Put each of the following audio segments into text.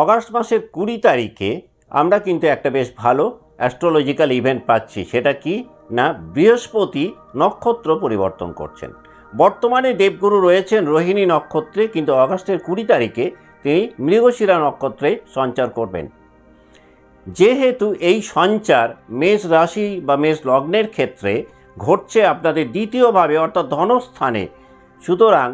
August মাসের কুড়ি তারিখে আমরা কিন্তু একটা বেশ ভালো অ্যাস্ট্রোলজিক্যাল ইভেন্ট পাচ্ছি। সেটা কি? না, বৃহস্পতি নক্ষত্র পরিবর্তন করছেন। বর্তমানে দেবগুরু রয়েছেন রোহিণী নক্ষত্রে, কিন্তু অগাস্টের কুড়ি তারিখে তিনি মৃগশিরা নক্ষত্রে সঞ্চার করবেন। যেহেতু এই সঞ্চার মেষ রাশি বা মেষ লগ্নের ক্ষেত্রে ঘটছে আপনাদের দ্বিতীয়ভাবে, অর্থাৎ ধনস্থানে, সুতরাং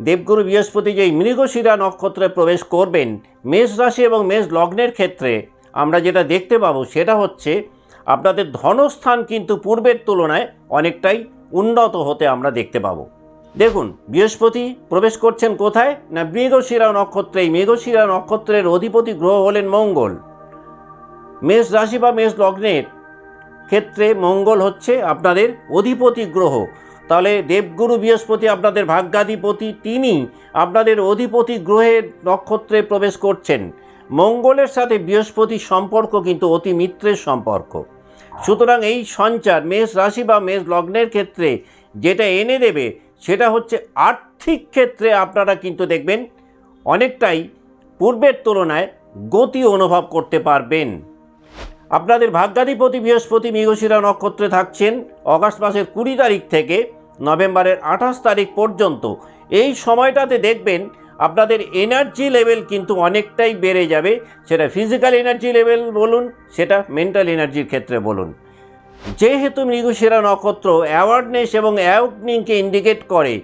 দেবগুরু বৃহস্পতি যেই মৃগশিরা নক্ষত্রে প্রবেশ করবেন, মেষ রাশি এবং মেষ লগ্নের ক্ষেত্রে আমরা যেটা দেখতে পাবো সেটা হচ্ছে আপনাদের ধনস্থান কিন্তু পূর্বের তুলনায় অনেকটাই উন্নত হতে আমরা দেখতে পাবো। দেখুন, বৃহস্পতি প্রবেশ করছেন কোথায়? না মৃগশিরা নক্ষত্রে, এই মৃগশিরা নক্ষত্রের অধিপতি গ্রহ হলেন মঙ্গল। মেষ রাশি বা মেষ লগ্নের ক্ষেত্রে মঙ্গল হচ্ছে আপনাদের অধিপতি গ্রহ। তাহলে দেবগুরু বৃহস্পতি আপনাদের ভাগ্যাধিপতি তিনি আপনাদের অধিপতি গ্রহের নক্ষত্রে প্রবেশ করছেন। মঙ্গলের সাথে বৃহস্পতির সম্পর্ক কিন্তু অতি মিত্রের সম্পর্ক। সুতরাং এই সঞ্চার মেষ রাশি বা মেষ লগ্নের ক্ষেত্রে যেটা এনে দেবে, সেটা হচ্ছে আর্থিক ক্ষেত্রে আপনারা কিন্তু দেখবেন অনেকটাই পূর্বের তুলনায় গতি অনুভব করতে পারবেন। আপনাদের ভাগ্যাধিপতি বৃহস্পতি মৃগশিরা নক্ষত্রে থাকছেন, অগাস্ট মাসের কুড়ি তারিখ থেকে। নভেম্বরের আঠাশ তারিখ পর্যন্ত। এই সময়টাতে দেখবেন আপনাদের এনার্জি লেভেল কিন্তু অনেকটাই বেড়ে যাবে। সেটা ফিজিক্যাল এনার্জি লেভেল বলুন, সেটা মেন্টাল এনার্জির ক্ষেত্রে বলুন। যেহেতু মৃগশিরা নক্ষত্র অ্যাওয়ারনেস এবং অ্যাওয়ার্নিংকে ইন্ডিকেট করে,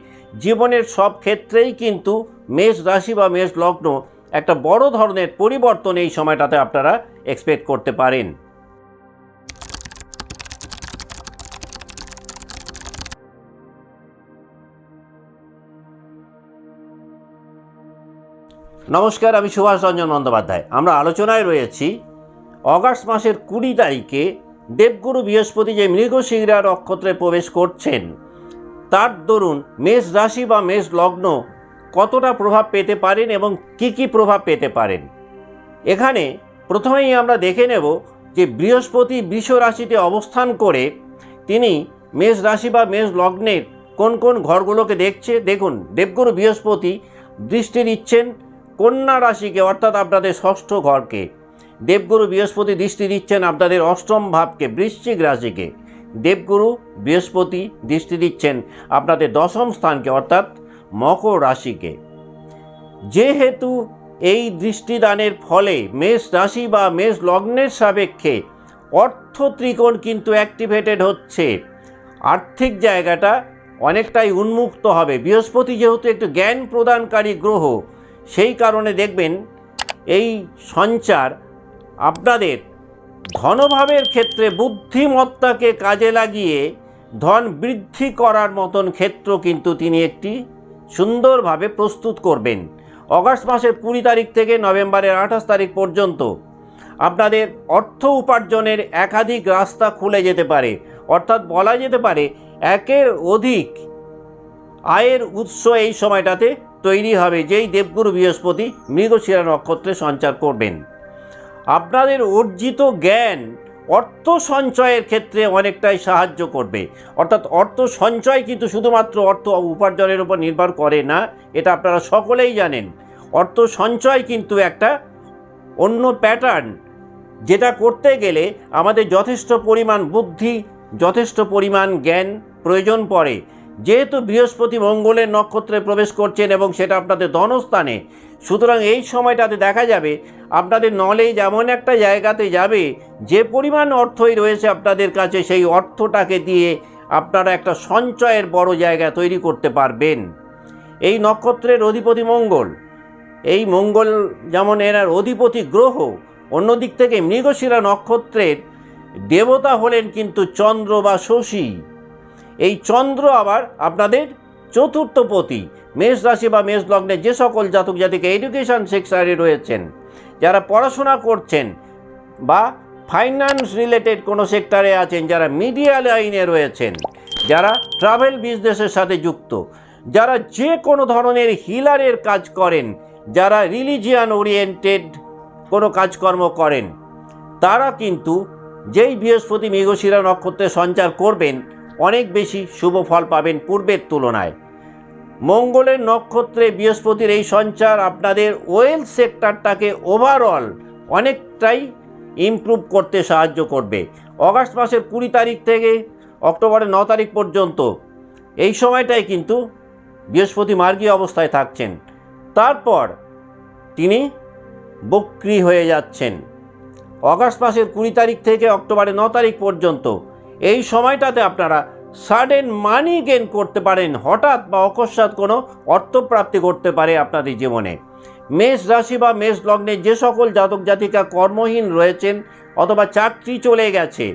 জীবনের সব ক্ষেত্রেই কিন্তু মেষ রাশি বা মেষ লগ্ন একটা বড় ধরনের পরিবর্তন এই সময়টাতে আপনারা এক্সপেক্ট করতে পারেন। নমস্কার, আমি সুভাষ রঞ্জন বন্দ্যোপাধ্যায়। আমরা আলোচনায় রয়েছি অগাস্ট মাসের কুড়ি তারিখে দেবগুরু বৃহস্পতি যে মৃগশিরা নক্ষত্রে প্রবেশ করছেন, তার দরুন মেষ রাশি বা মেষ লগ্ন কতটা প্রভাব পেতে পারেন এবং কি কি প্রভাব পেতে পারেন? এখানে প্রথমেই আমরা দেখে নেব যে বৃহস্পতি বৃষ রাশিতে অবস্থান করে তিনি মেষ রাশি বা মেষ লগ্নের কোন কোন ঘরগুলোকে দেখছে। দেখুন, দেবগুরু বৃহস্পতি দৃষ্টি দিচ্ছেন কন্যা রাশিকে, অর্থাৎ আপনাদের ষষ্ঠ ঘরকে, দেবগুরু বৃহস্পতি দৃষ্টি দিচ্ছেন আপনাদের অষ্টম ভাবকে, বৃশ্চিক রাশিকে, দেবগুরু বৃহস্পতি দৃষ্টি দিচ্ছেন আপনাদের দশম স্থানকে, অর্থাৎ মকর রাশিকে। যেহেতু এই দৃষ্টিদানের ফলে মেষ রাশি বা মেষ লগ্নের সাপেক্ষে অর্থ ত্রিকোণ কিন্তু অ্যাক্টিভেটেড হচ্ছে, আর্থিক জায়গাটা অনেকটাই উন্মুক্ত হবে। বৃহস্পতি যেহেতু একটু জ্ঞান প্রদানকারী গ্রহ সেই কারণে দেখবেন এই সঞ্চার আপনাদের ধনভাবের ক্ষেত্রে বুদ্ধিমত্তাকে কাজে লাগিয়ে ধন বৃদ্ধি করার মতন ক্ষেত্র কিন্তু তিনি একটি সুন্দরভাবে প্রস্তুত করবেন। অগাস্ট মাসের কুড়ি তারিখ থেকে নভেম্বরের আঠাশ তারিখ পর্যন্ত আপনাদের অর্থ উপার্জনের একাধিক রাস্তা খুলে যেতে পারে। অর্থাৎ বলা যেতে পারে একের অধিক আয়ের উৎস এই সময়টাতে তৈরি হবে, যেই দেবগুরু বৃহস্পতি মৃগশিরা নক্ষত্রে সঞ্চার করবেন। আপনাদের অর্জিত জ্ঞান অর্থ সঞ্চয়ের ক্ষেত্রে অনেকটাই সাহায্য করবে। অর্থাৎ অর্থ সঞ্চয় কিন্তু শুধুমাত্র অর্থ উপার্জনের উপর নির্ভর করে না, এটা আপনারা সকলেই জানেন। অর্থ সঞ্চয় কিন্তু একটা অন্য প্যাটার্ন যেটা করতে গেলে আমাদের যথেষ্ট পরিমাণ বুদ্ধি, যথেষ্ট পরিমাণ জ্ঞান প্রয়োজন পড়ে। যেহেতু বৃহস্পতি মঙ্গলের নক্ষত্রে প্রবেশ করছেন এবং সেটা আপনাদের ধনস্থানে, সুতরাং এই সময়টাতে দেখা যাবে আপনাদের নলেজ এমন একটা জায়গাতে যাবে, যে পরিমাণ অর্থই রয়েছে আপনাদের কাছে, সেই অর্থটাকে দিয়ে আপনারা একটা সঞ্চয়ের বড় জায়গা তৈরি করতে পারবেন। এই নক্ষত্রের অধিপতি মঙ্গল, এই মঙ্গল যেমন এনার অধিপতি গ্রহ, অন্যদিক থেকে মৃগশিরা নক্ষত্রের দেবতা হলেন কিন্তু চন্দ্র বা শশী। এই চন্দ্র আবার আপনাদের চতুর্থ পতি। মেষ রাশি বা মেষ লগ্নে যে সকল জাতক জাতিকে এডুকেশন সেক্টরে রয়েছেন, যারা পড়াশোনা করছেন বা ফাইন্যান্স রিলেটেড কোনো সেক্টরে আছেন, যারা মিডিয়া লাইনে রয়েছেন, যারা ট্রাভেল বিজনেসের সাথে যুক্ত, যারা যে কোনো ধরনের হিলারের কাজ করেন, যারা রিলিজিয়ান ওরিয়েন্টেড কোনো কাজকর্ম করেন, তারা কিন্তু যেই বৃহস্পতি, মেঘশিরা নক্ষত্রে সঞ্চার করবেন অনেক বেশি শুভ ফল পাবেন পূর্বের তুলনায়। মঙ্গলের নক্ষত্রে বৃহস্পতির এই সঞ্চার আপনাদের ওয়েল সেক্টরটাকে ওভারঅল অনেকটাই ইমপ্রুভ করতে সাহায্য করবে। অগাস্ট মাসের কুড়ি তারিখ থেকে অক্টোবরের ন তারিখ পর্যন্ত এই সময়টাই কিন্তু বৃহস্পতি মার্গী অবস্থায় থাকছেন। তারপর তিনি বক্রি হয়ে যাচ্ছেন। অগাস্ট মাসের কুড়ি তারিখ থেকে অক্টোবরের ন তারিখ পর্যন্ত এই সময়টাতে আপনারা সাডেন মানি গেন করতে পারেন, হঠাৎ বা অকস্মাৎ কোনো অর্থপ্রাপ্তি করতে পারে আপনাদের জীবনে। মেষ রাশি বা মেষ লগ্নে যে সকল জাতক জাতিকা কর্মহীন রয়েছেন অথবা চাকরি চলে গেছে,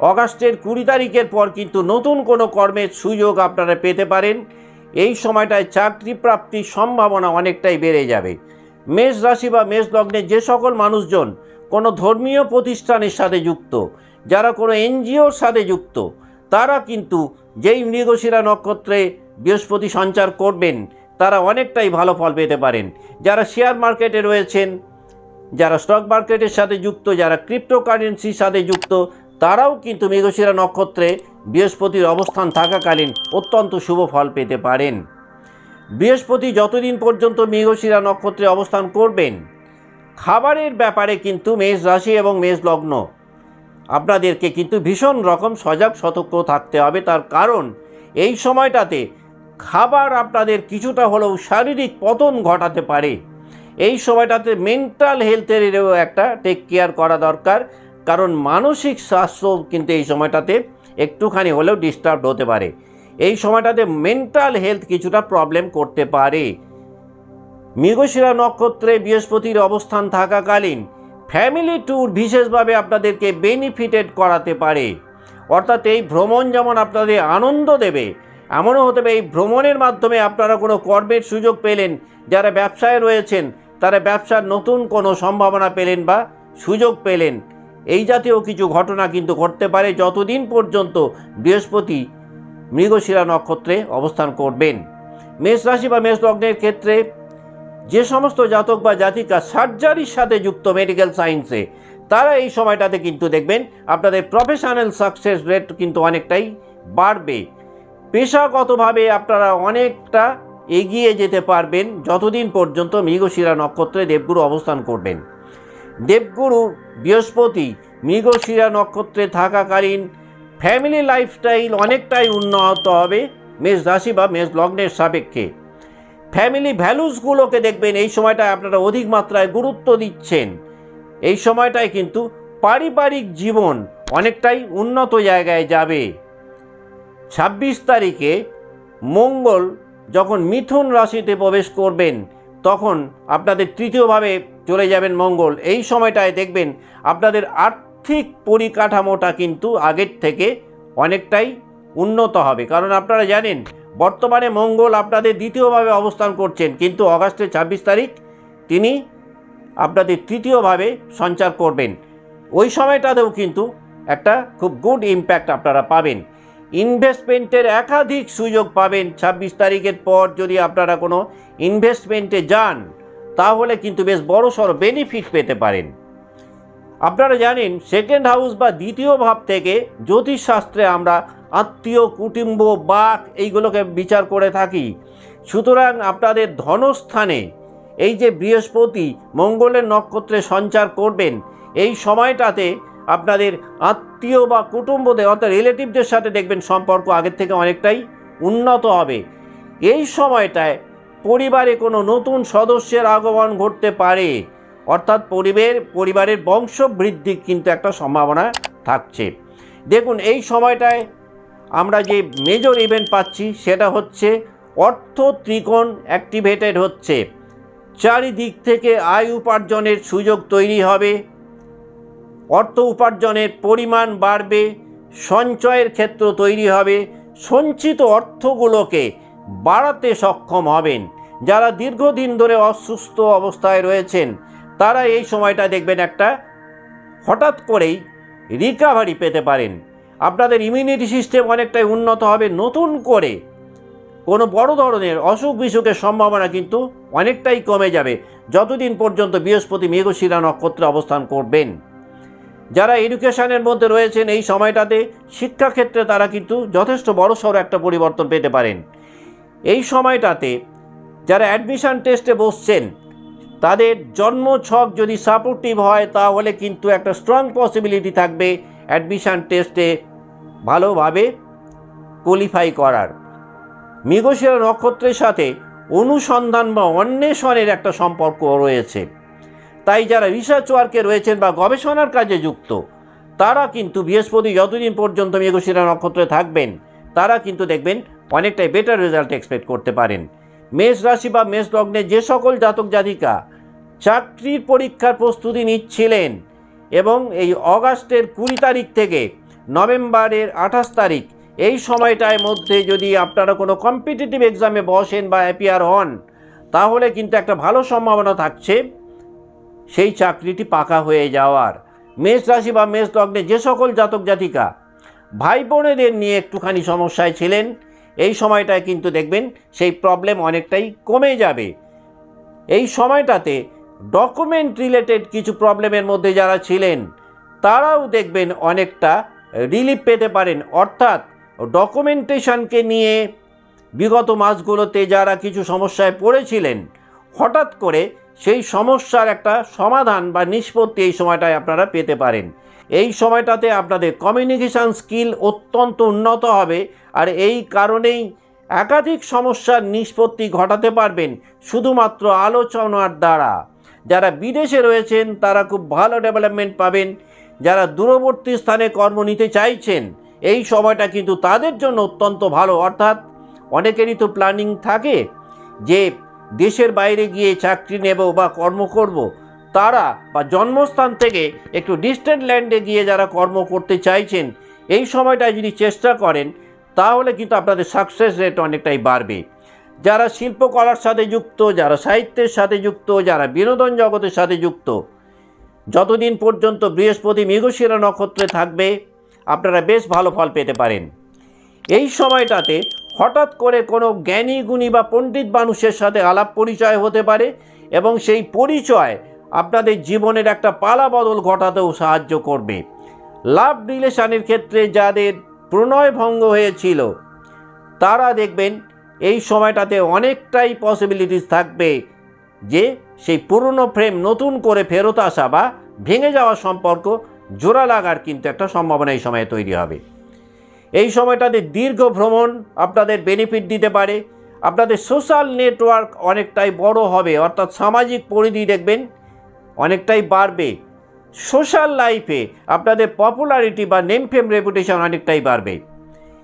অগাস্টের কুড়ি তারিখের পর কিন্তু নতুন কোনো কর্মের সুযোগ আপনারা পেতে পারেন। এই সময়টায় চাকরি প্রাপ্তির সম্ভাবনা অনেকটাই বেড়ে যাবে। মেষ রাশি বা মেষ লগ্নে যে সকল মানুষজন কোনো ধর্মীয় প্রতিষ্ঠানের সাথে যুক্ত যারা কোনো এনজিওর সাথে যুক্ত, তারা কিন্তু যেই মৃগশিরা নক্ষত্রে বৃহস্পতি সঞ্চার করবেন, তারা অনেকটাই ভালো ফল পেতে পারেন। যারা শেয়ার মার্কেটে রয়েছেন, যারা স্টক মার্কেটের সাথে যুক্ত, যারা ক্রিপ্টোকারেন্সির সাথে যুক্ত, তারাও কিন্তু মৃগশিরা নক্ষত্রে বৃহস্পতির অবস্থান থাকাকালীন অত্যন্ত শুভ ফল পেতে পারেন। বৃহস্পতি যতদিন পর্যন্ত মৃগশিরা নক্ষত্রে অবস্থান করবেন, খাবারের ব্যাপারে কিন্তু মেষ রাশি এবং মেষ লগ্ন আপনাদেরকে কিন্তু ভীষণ রকম সজাগ, সতর্ক থাকতে হবে। তার কারণ, এই সময়টাতে খাবার আপনাদের কিছুটা হলেও শারীরিক পতন ঘটাতে পারে। এই সময়টাতে মেন্টাল হেলথেরও একটা টেক কেয়ার করা দরকার। কারণ মানসিক স্বাস্থ্য কিন্তু এই সময়টাতে একটুখানি হলেও ডিস্টার্ব হতে পারে। এই সময়টাতে মেন্টাল হেলথ কিছুটা প্রবলেম করতে পারে। মৃগশিরা নক্ষত্রে বৃহস্পতির অবস্থান থাকাকালীন ফ্যামিলি ট্যুর বিশেষভাবে আপনাদেরকে বেনিফিটেড করাতে পারে। অর্থাৎ এই ভ্রমণ যেমন আপনাদের আনন্দ দেবে, এমনও হতে পারে এই ভ্রমণের মাধ্যমে আপনারা কোনো কর্মের সুযোগ পেলেন, যারা ব্যবসায় রয়েছেন, তারা ব্যবসার নতুন কোনো সম্ভাবনা পেলেন বা সুযোগ পেলেন। এই জাতীয় কিছু ঘটনা কিন্তু ঘটতে পারে যতদিন পর্যন্ত বৃহস্পতি মৃগশিরা নক্ষত্রে অবস্থান করবেন। মেষ রাশি বা মেষ লগ্নের ক্ষেত্রে যে সমস্ত জাতক বা জাতিকা সার্জারির সাথে যুক্ত মেডিকেল সায়েন্সে তারা এই সময়টাতে কিন্তু দেখবেন আপনাদের প্রফেশনাল সাকসেস রেট কিন্তু অনেকটাই বাড়বে। পেশাগতভাবে আপনারা অনেকটা এগিয়ে যেতে পারবেন যতদিন পর্যন্ত মৃগশিরা নক্ষত্রে দেবগুরু অবস্থান করবেন। দেবগুরু বৃহস্পতি মৃগশিরা নক্ষত্রে থাকাকালীন ফ্যামিলি লাইফস্টাইল অনেকটাই উন্নত হবে। মেষ রাশি বা মেষ লগ্নের সাপেক্ষে। ফ্যামিলি ভ্যালুসগুলোকে দেখবেন, এই সময়টায় আপনারা অধিক মাত্রায় গুরুত্ব দিচ্ছেন। এই সময়টায় কিন্তু পারিবারিক জীবন অনেকটাই উন্নত জায়গায় যাবে। ছাব্বিশ তারিখে মঙ্গল যখন মিথুন রাশিতে প্রবেশ করবেন, তখন আপনাদের তৃতীয়ভাবে চলে যাবেন মঙ্গল। এই সময়টায় দেখবেন, আপনাদের আর্থিক পরিকাঠামোটা কিন্তু আগের থেকে অনেকটাই উন্নত হবে। কারণ আপনারা জানেন বর্তমানে মঙ্গল আপনাদের দ্বিতীয়ভাবে অবস্থান করছেন, কিন্তু অগাস্টের ছাব্বিশ তারিখ তিনি আপনাদের তৃতীয়ভাবে সঞ্চার করবেন। ওই সময়টাতেও কিন্তু একটা খুব গুড ইম্প্যাক্ট আপনারা পাবেন। ইনভেস্টমেন্টের একাধিক সুযোগ পাবেন ছাব্বিশ তারিখের পর যদি আপনারা কোনো ইনভেস্টমেন্টে যান, তাহলে কিন্তু বেশ বড় সড়ো বেনিফিট পেতে পারেন। আপনারা জানেন সেকেন্ড হাউস বা দ্বিতীয় ভাব থেকে জ্যোতিষশাস্ত্রে আমরা আত্মীয়, কুটুম্ব বাক এইগুলোকে বিচার করে থাকি। সুতরাং আপনাদের ধনস্থানে এই যে বৃহস্পতি মঙ্গলের নক্ষত্রে সঞ্চার করবেন, এই সময়টাতে আপনাদের আত্মীয় বা কুটুম্বদের অর্থাৎ রিলেটিভদের সাথে দেখবেন সম্পর্ক আগের থেকে অনেকটাই উন্নত হবে। এই সময়টায় পরিবারে কোনো নতুন সদস্যের আগমন ঘটতে পারে। অর্থাৎ পরিবার, পরিবারের বংশবৃদ্ধির কিন্তু একটা সম্ভাবনা থাকছে। দেখুন, এই সময়টায় আমরা যে মেজর ইভেন্ট পাচ্ছি সেটা হচ্ছে অর্থ ত্রিকোণ অ্যাক্টিভেটেড হচ্ছে। চারিদিক থেকে আয় উপার্জনের সুযোগ তৈরি হবে। অর্থ উপার্জনের পরিমাণ বাড়বে, সঞ্চয়ের ক্ষেত্র তৈরি হবে, সঞ্চিত অর্থগুলোকে বাড়াতে সক্ষম হবেন। যারা দীর্ঘদিন ধরে অসুস্থ অবস্থায় রয়েছেন, তারা এই সময়টা দেখবেন একটা হঠাৎ করেই রিকাভারি পেতে পারেন। আপনাদের ইমিউনিটি সিস্টেম অনেকটাই উন্নত হবে, নতুন করে কোনো বড় ধরনের অসুখ বিসুখের সম্ভাবনা কিন্তু অনেকটাই কমে যাবে। যতদিন পর্যন্ত বৃহস্পতি মেঘশিরা নক্ষত্রে অবস্থান করবেন। যারা এডুকেশনের মধ্যে রয়েছেন এই সময়টাতে শিক্ষাক্ষেত্রে তারা কিন্তু যথেষ্ট বড়সড় একটা পরিবর্তন পেতে পারেন। এই সময়টাতে যারা অ্যাডমিশান টেস্টে বসছেন, তাদের জন্ম ছক যদি সাপোর্টিভ হয়, তাহলে কিন্তু একটা স্ট্রং পসিবিলিটি থাকবে অ্যাডমিশান টেস্টে ভালোভাবে কোয়ালিফাই করার। মৃগশিরা নক্ষত্রের সাথে অনুসন্ধান বা অন্বেষণের একটা সম্পর্ক রয়েছে। তাই যারা রিসার্চ ওয়ার্কে রয়েছেন বা গবেষণার কাজে যুক্ত, তারা কিন্তু বৃহস্পতি যতদিন পর্যন্ত মৃগশিরা নক্ষত্রে থাকবেন, তারা কিন্তু দেখবেন অনেকটাই বেটার রেজাল্ট এক্সপেক্ট করতে পারেন। মেষ রাশি বা মেষ লগ্নে যে সকল জাতক জাতিকা চাকরির পরীক্ষার প্রস্তুতি নিচ্ছিলেন এবং এই অগাস্টের কুড়ি তারিখ থেকে নভেম্বরের আঠাশ তারিখ। এই সময়টার মধ্যে যদি আপনারা কোনো কম্পিটিটিভ এক্সামে বসেন বা অ্যাপিয়ার হন, তাহলে কিন্তু একটা ভালো সম্ভাবনা থাকছে, সেই চাকরিটি পাকা হয়ে যাওয়ার। মেষ রাশি বা মেষ লগ্নে যে সকল জাতক জাতিকা, ভাই বোনেদের নিয়ে একটুখানি সমস্যায় ছিলেন, এই সময়টায় কিন্তু দেখবেন সেই প্রবলেম অনেকটাই কমে যাবে। এই সময়টাতে ডকুমেন্ট রিলেটেড কিছু প্রবলেমের মধ্যে যারা ছিলেন, তারাও দেখবেন অনেকটা রিলিফ পেতে পারেন। অর্থাৎ ডকুমেন্টেশনকে নিয়ে বিগত মাসগুলোতে যারা কিছু সমস্যায় পড়েছিলেন, হঠাৎ করে সেই সমস্যার একটা সমাধান বা নিষ্পত্তি এই সময়টায় আপনারা পেতে পারেন। এই সময়টাতে আপনাদের কমিউনিকেশান স্কিল অত্যন্ত উন্নত হবে আর এই কারণেই একাধিক সমস্যার নিষ্পত্তি ঘটাতে পারবেন শুধুমাত্র আলোচনার দ্বারা। যারা বিদেশে রয়েছেন, তারা খুব ভালো ডেভেলপমেন্ট পাবেন। যারা দূরবর্তী স্থানে কর্ম নিতে চাইছেন, এই সময়টা কিন্তু তাদের জন্য অত্যন্ত ভালো। অর্থাৎ অনেকেরই তো প্ল্যানিং থাকে যে দেশের বাইরে গিয়ে চাকরি নেব বা কর্ম করব। তারা বা জন্মস্থান থেকে একটু ডিস্ট্যান্ট ল্যান্ডে গিয়ে যারা কর্ম করতে চাইছেন, এই সময়টায় যদি চেষ্টা করেন, তাহলে কিন্তু আপনাদের সাকসেস রেট অনেকটাই বাড়বে। যারা শিল্পকলার সাথে যুক্ত, যারা সাহিত্যের সাথে যুক্ত, যারা বিনোদন জগতের সাথে যুক্ত যতদিন পর্যন্ত বৃহস্পতি মৃগশিরা নক্ষত্রে থাকবে, আপনারা বেশ ভালো ফল পেতে পারেন। এই সময়টাতে হঠাৎ করে কোনো জ্ঞানী, গুণী বা পণ্ডিত মানুষের সাথে আলাপ পরিচয় হতে পারে এবং সেই পরিচয় আপনাদের জীবনের একটা পালা বদল ঘটাতেও সাহায্য করবে। লাভ রিলেশনের ক্ষেত্রে যাদের প্রণয় ভঙ্গ হয়েছিল, তারা দেখবেন এই সময়টাতে অনেকটাই পসিবিলিটিস থাকবে যে সেই পুরনো ফ্রেম নতুন করে ফেরত আসা বা ভেঙে যাওয়া সম্পর্ক জোড়া লাগার কিন্তু একটা সম্ভাবনা এই সময়ে তৈরি হবে। এই সময়টাতে দীর্ঘ ভ্রমণ আপনাদের বেনিফিট দিতে পারে। আপনাদের সোশ্যাল নেটওয়ার্ক অনেকটাই বড় হবে, অর্থাৎ সামাজিক পরিধি দেখবেন অনেকটাই বাড়বে। সোশ্যাল লাইফে আপনাদের পপুলারিটি বা নেম ফেম রেপুটেশন অনেকটাই বাড়বে।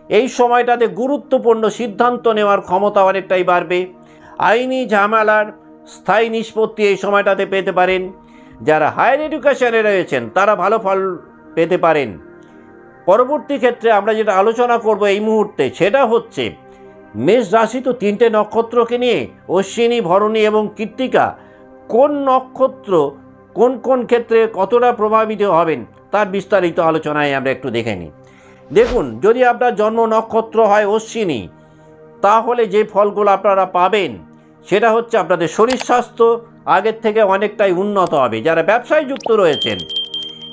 এই সময়টাতে গুরুত্বপূর্ণ সিদ্ধান্ত নেওয়ার ক্ষমতা অনেকটাই বাড়বে। আইনি ঝামেলার স্থায়ী নিষ্পত্তি এই সময়টাতে পেতে পারেন। যারা হায়ার এডুকেশনে রয়েছেন, তারা ভালো ফল পেতে পারেন। পরবর্তী ক্ষেত্রে আমরা যেটা আলোচনা করব এই মুহূর্তে, সেটা হচ্ছে, মেষ রাশি তো তিনটে নক্ষত্রকে নিয়ে, অশ্বিনী, ভরণী এবং কৃত্তিকা, কোন নক্ষত্র কোন কোন ক্ষেত্রে কতটা প্রভাবিত হবেন, তার বিস্তারিত আলোচনায় আমরা একটু দেখে নিই। দেখুন, যদি আপনার জন্ম নক্ষত্র হয় অশ্বিনী, তাহলে যে ফলগুলো আপনারা পাবেন সেটা হচ্ছে আপনাদের শরীর স্বাস্থ্য আগের থেকে অনেকটাই উন্নত হবে। যারা ব্যবসায় যুক্ত রয়েছেন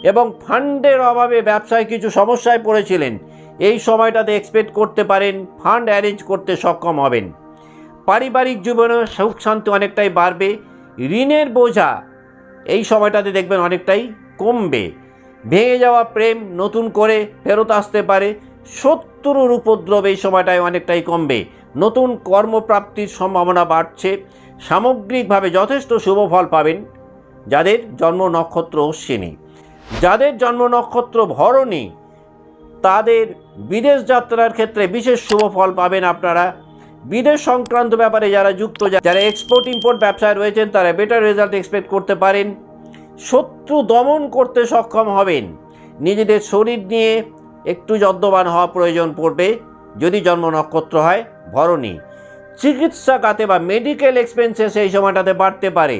এবং ফান্ডের অভাবে ব্যবসায় কিছু সমস্যায় পড়েছিলেন, এই সময়টাতে এক্সপেক্ট করতে পারেন, ফান্ড অ্যারেঞ্জ করতে সক্ষম হবেন। পারিবারিক জীবনে সুখ শান্তি অনেকটাই বাড়বে, ঋণের বোঝা এই সময়টাতে দেখবেন অনেকটাই কমবে। ভেঙে যাওয়া প্রেম নতুন করে ফেরত আসতে পারে, শত্রুর উপদ্রব এই সময়টায় অনেকটাই কমবে। নতুন কর্মপ্রাপ্তির সম্ভাবনা বাড়ছে। সামগ্রিকভাবে যথেষ্ট শুভ ফল পাবেন যাদের জন্ম নক্ষত্র অশ্বিনী যাদের জন্ম নক্ষত্র ভরণী, তাদের বিদেশ যাত্রার ক্ষেত্রে বিশেষ শুভ ফল পাবেন আপনারা। বিদেশ সংক্রান্ত ব্যাপারে যারা যুক্ত, যারা এক্সপোর্ট ইম্পোর্ট ব্যবসায় রয়েছেন, তারা বেটার রেজাল্ট এক্সপেক্ট করতে পারেন। শত্রু দমন করতে সক্ষম হবেন। নিজেদের শরীর নিয়ে একটু যত্নবান হওয়া প্রয়োজন পড়বে। যদি জন্ম নক্ষত্র হয় ভরণী। চিকিৎসা খাতে বা মেডিকেল এক্সপেন্সেস এই সময়টাতে বাড়তে পারে।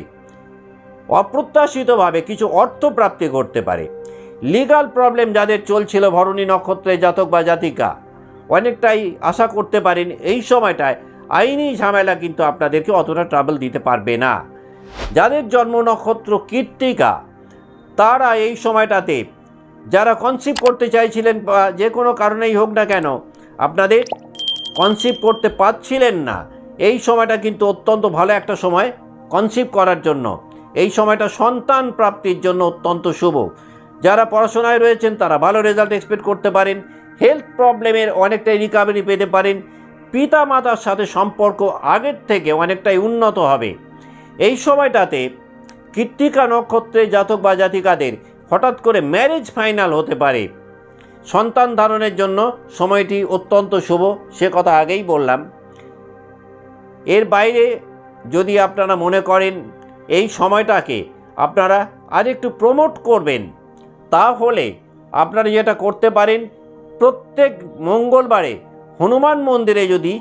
অপ্রত্যাশিতভাবে কিছু অর্থ প্রাপ্তি করতে পারে। লিগাল প্রবলেম যাদের চলছিল ভরণী নক্ষত্রের জাতক বা জাতিকা, অনেকটাই আশা করতে পারেন এই সময়টায় আইনি ঝামেলা কিন্তু আপনাদেরকে অতটা ট্রাভেল দিতে পারবে না। যাদের জন্ম নক্ষত্র কীর্তিকা তারা এই সময়টাতে যারা কনসিভ করতে চাইছিলেন বা যে কোনো কারণেই হোক না কেন, আপনাদের কনসিভ করতে পারছিলেন না। এই সময়টা কিন্তু অত্যন্ত ভালো একটা সময় কনসিভ করার জন্য। এই সময়টা সন্তান প্রাপ্তির জন্য অত্যন্ত শুভ। যারা পড়াশোনায় রয়েছেন, তারা ভালো রেজাল্ট এক্সপেক্ট করতে পারেন। হেলথ প্রবলেমের অনেকটাই রিকাভারি পেতে পারেন। পিতা মাতার সাথে সম্পর্ক আগের থেকে অনেকটাই উন্নত হবে। এই সময়টাতে কৃত্তিকা নক্ষত্রে জাতক বা জাতিকাদের হঠাৎ করে ম্যারেজ ফাইনাল হতে পারে। সন্তান ধারণের জন্য সময়টি অত্যন্ত শুভ, সে কথা আগেই বললাম। এর বাইরে যদি আপনারা মনে করেন এই সময়টাকে আপনারা আরেকটু প্রমোট করবেন, তাহলে আপনারা যেটা করতে পারেন, প্রত্যেক মঙ্গলবারে হনুমান মন্দিরে যদি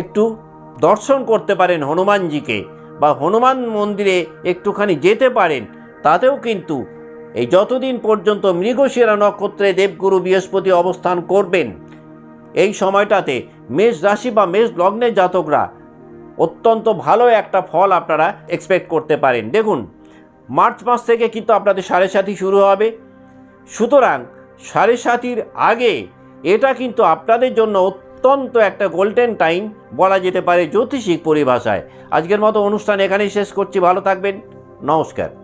একটু দর্শন করতে পারেন হনুমানজিকে বা হনুমান মন্দিরে একটুখানি যেতে পারেন, তাতেও কিন্তু এই যতদিন পর্যন্ত মৃগশিরা নক্ষত্রে দেবগুরু বৃহস্পতি অবস্থান করবেন, এই সময়টাতে মেষ রাশি বা মেষ লগ্নের জাতকরা অত্যন্ত ভালো একটা ফল আপনারা এক্সপেক্ট করতে পারেন। দেখুন, মার্চ মাস থেকে কিন্তু আপনাদের সাড়ে সাথী শুরু হবে। সুতরাং সাড়ে সাতির আগে এটা কিন্তু আপনাদের জন্য অত্যন্ত একটা গোল্ডেন টাইম বলা যেতে পারে জ্যোতিষিক পরিভাষায়। আজকের মতো অনুষ্ঠান এখানেই শেষ করছি। ভালো থাকবেন। নমস্কার।